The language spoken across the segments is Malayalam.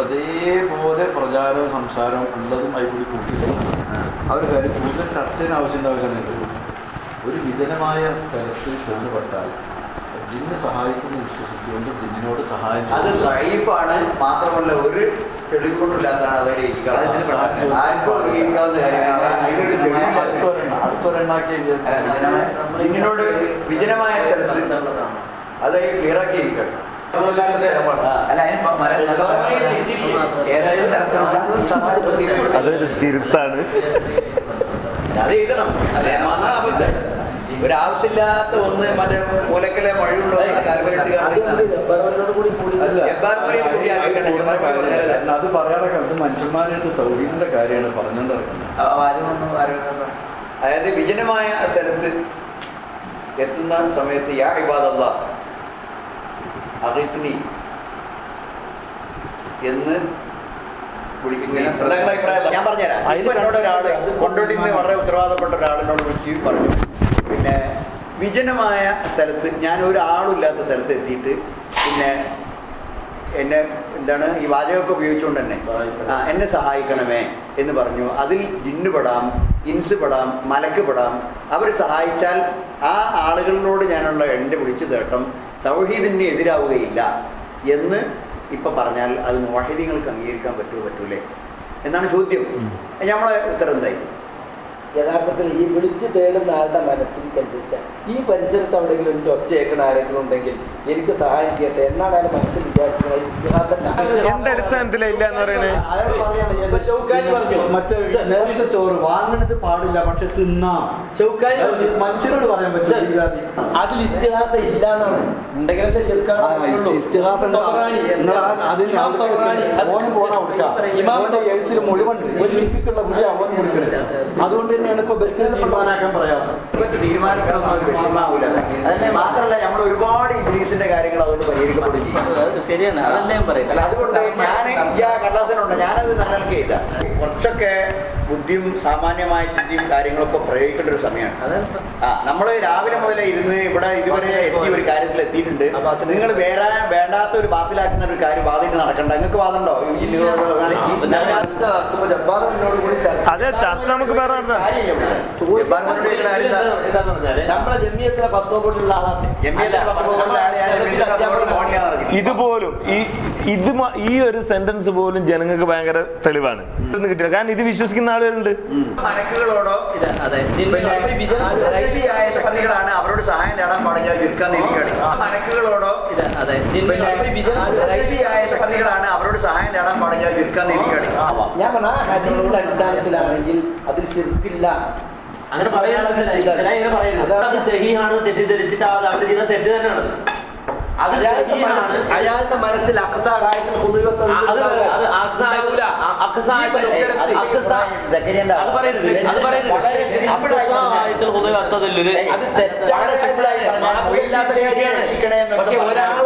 അപ്പൊ അതേപോലെ പ്രചാരവും സംസാരവും ഉള്ളതും അതിൽ കൂട്ടിയിട്ട് അവർ കാര്യം കൂടുതൽ ചർച്ചയുടെ ആവശ്യം ഉണ്ടാവില്ല ഒരു വിജനമായ സ്ഥലത്ത് ചെന്നുപെട്ടാൽ ജിന്ന് സഹായിക്കുന്ന വിശ്വസിച്ചുകൊണ്ട് ജിന്നിനോട് സഹായം അത്. ലൈഫാണ്. മാത്രമല്ല ഒരു ആർക്കും ജിന്നിനോട് വിജനമായ സ്ഥലത്ത് അതായത് ക്ലിയറാക്കി അതൊരു തിരുത്താണ്. അത് എഴുതണം ഒരാവശ്യമില്ലാത്ത ഒന്ന് മറ്റേ മൂലക്കലെ മഴയുണ്ടോ. അല്ല, അത് പറയാതെ കണ്ട്. മനുഷ്യന്മാരുടെ തൗഹീദിന്റെ കാര്യമാണ് പറഞ്ഞുകൊണ്ട് നടക്കുന്നത് ആ, ആരും ഒന്നും ആരും അതായത് വിജനമായ സ്ഥലത്ത് എത്തുന്ന സമയത്ത് യാ ഇബാദല്ല അഹിസ്നി എന്ന് ഞാൻ പറഞ്ഞുതരാം. ഇപ്പൊ എന്നോട് ഒരാൾ കൊണ്ടോട്ടിന്ന് വളരെ ഉത്തരവാദപ്പെട്ട ഒരാളിനോട് വിളിച്ച് പറഞ്ഞു. പിന്നെ വിജനമായ സ്ഥലത്ത് ഞാൻ ഒരാളില്ലാത്ത സ്ഥലത്ത് എത്തിയിട്ട് പിന്നെ എന്നെ എന്താണ് ഈ വാചകമൊക്കെ ഉപയോഗിച്ചുകൊണ്ട് തന്നെ ആ എന്നെ സഹായിക്കണമേ എന്ന് പറഞ്ഞു. അതിൽ ജിന്നുപെടാം ഇൻസ് പെടാം മലക്ക് പെടാം. അവർ സഹായിച്ചാൽ ആ ആളുകളിനോട് ഞാനുള്ള എന്റെ വിളിച്ചു തേട്ടം. തൗഹീദിന് എതിരാവുകയില്ല എന്ന് ഇപ്പം പറഞ്ഞാൽ അത് മോഹിദികൾക്ക് അംഗീകരിക്കാൻ പറ്റുമോ പറ്റൂലേ? എന്നാണ് ചോദ്യം. നമ്മളെ ഉത്തരം എന്തായി? യഥാർത്ഥത്തിൽ ഈ വിളിച്ചു തേടുന്ന ആളുടെ മനസ്ഥിതിക്കനുസരിച്ച് ഈ പരിസരത്ത് എവിടെയെങ്കിലും എനിക്ക് ഒച്ച കേൾക്കുന്ന ആരെങ്കിലും ഉണ്ടെങ്കിൽ എനിക്ക് സഹായം ചെയ്യട്ടെ എന്നാണ് അയാൾ മനസ്സിൽ വിചാരിച്ചത്. ചോറ് വാങ്ങണത് പാടില്ല പക്ഷെ തിന്നാം. ഷൗക്കാനി അത് മനുഷ്യരോട് പറയാൻ പറ്റും അതിൽ ഇസ്തിഹാസ ഇല്ല എന്നാണ് ഉണ്ടെങ്കിലല്ലേ ശരിക്കാണ് എഴുത്തിൽ മുഴുവൻ അതുകൊണ്ട് തന്നെയാണ് ഇപ്പൊ തീരുമാനാക്കാൻ പ്രയാസം. തീരുമാനിക്കാൻ മാത്രമല്ല നമ്മൾ ഒരുപാട് ഇംഗ്ലീഷിന്റെ കാര്യങ്ങൾ അതുകൊണ്ട് പരിഹരിക്കപ്പെടുകയും ചെയ്യും. അത് ശരിയാണ്. അതല്ലേ പറയാം. അല്ല അതുകൊണ്ട് ഞാൻ കടലാസനുണ്ട് ഞാനത് നിലനിൽക്കുക ചെയ്ത കുറച്ചൊക്കെ ബുദ്ധിയും സാമാന്യമായ ചിന്തയും കാര്യങ്ങളൊക്കെ പ്രയോഗിക്കേണ്ട ഒരു സമയമാണ്. ആ നമ്മൾ രാവിലെ മുതലേ ഇരുന്ന് ഇവിടെ ഇതുവരെ എത്തിയ ഒരു കാര്യത്തിൽ എത്തിയിട്ടുണ്ട്. നിങ്ങൾ വേറെ വേണ്ടാത്ത ഒരു ബാത്തിലാക്കുന്ന ഒരു കാര്യം വാദിട്ട് നടക്കണ്ട. നിങ്ങൾക്ക് വാദമുണ്ടോ അതെ ചർച്ച നമുക്ക്. ഇതുപോലും ഈ ഇത് ഈ ഒരു സെന്റൻസ് പോലും ജനങ്ങൾക്ക് ഭയങ്കര തെളിവാണ്. കിട്ടില്ല. കാരണം ഇത് വിശ്വസിക്കുന്ന ആളുകളുണ്ട്. ലൈംഗികമായ ശക്തികളാണ് അവരോട് സഹായം നേടാൻ പാടില്ല പിന്നെ ലൈംഗികമായ ശക്തികളാണ് അവരോട് സഹായം നേടാൻ പാടില്ല ചുരുക്കാൻ നീക്കുകയാണ് ഞാൻ പറഞ്ഞ ഹദീസിന്റെ അടിസ്ഥാനത്തിലാണെങ്കിൽ അതിൽ ശരിക്കില്ല അങ്ങനെ പറയുന്നത് സഹിയാണ് തെറ്റിദ്ധരിച്ചിട്ട് അവർ ചെയ്ത തെറ്റ് തന്നെയാണ്. അയാളുടെ മനസ്സിൽ- അയാളുടെ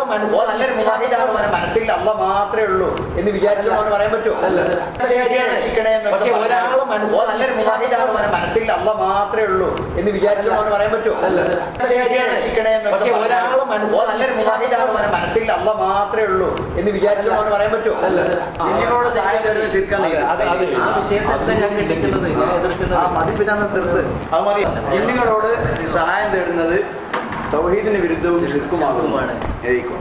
മനസ്സിൽ മനസ്സിൽ മനസ്സിൽ അല്ല മാത്രമേ ഉള്ളൂ എന്ന് വിചാരിച്ചു പറയാൻ പറ്റുമോ? ശരിയാണ്, ഒരാളെ മനസ്സിൽ നല്ലൊരു മുവാഹിദാണ് അവനെ മനസ്സിൽ അല്ല മാത്രമേ ഉള്ളൂ എന്ന് വിചാരിച്ചു പറയാൻ പറ്റുമോ? മനസ്സിൽ അല്ല മാത്രമേ ഉള്ളൂ എന്ന് വിചാരിച്ചു പറയാൻ പറ്റുമോ? അല്ല, സർ. നിങ്ങളോട് സഹായം തരുന്ന ചുരുക്കാൻ അത് അത് ആ മതി പിന്നെ അത് നിർത്ത്. അത് മതി. സഹായം തേടുന്നത് സൗഹീദിന് വിരുദ്ധവും. എഴുതിക്കോ